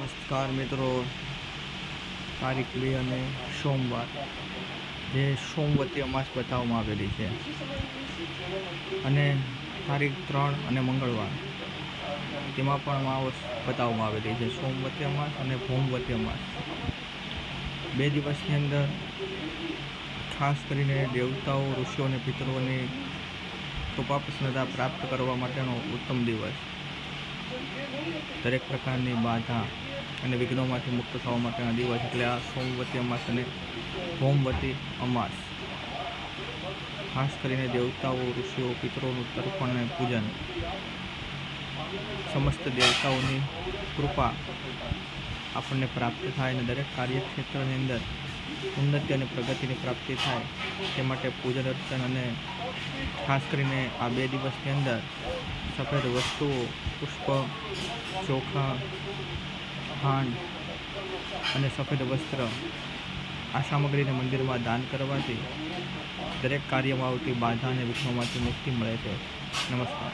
નમસ્કાર મિત્રો. તારીખ બે અને સોમવાર. જે સોમવતી અમાસ બતાવવામાં આવેલી છે. અને તારીખ ત્રણ અને મંગળવાર. તેમાં પણ અમાસ બતાવવામાં આવેલી છે. સોમવતી અમાસ અને ભોમવતી અમાસ. બે દિવસની અંદર ખાસ કરીને દેવતાઓ, ઋષિઓ અને પિતૃઓની કૃપા પ્રસન્નતા પ્રાપ્ત કરવા માટેનો ઉત્તમ દિવસ. દરેક પ્રકારની બાધા અને વિઘ્નોમાંથી મુક્ત થવા માટેના દિવસ એટલે આ સોમવતી અમાસ અને ભૌમવતી અમાસ. ખાસ કરીને દેવતાઓ, ઋષિઓ પિતરોનું તર્પણ અને પૂજન. સમસ્ત દેવતાઓની કૃપા આપણને પ્રાપ્ત થાય અને દરેક કાર્યક્ષેત્રની અંદર ઉન્નતિ અને પ્રગતિની પ્રાપ્તિ થાય. તે માટે પૂજન અર્ચન અને ખાસ કરીને આ બે દિવસની અંદર સફેદ વસ્તુઓ, પુષ્પ, ચોખા ખાંડ અને સફેદ વસ્ત્ર આ સામગ્રીને મંદિરમાં દાન કરવાથી દરેક કાર્યમાં આવતી બાધા અને વિઘ્નોમાંથી મુક્તિ મળે છે. નમસ્કાર.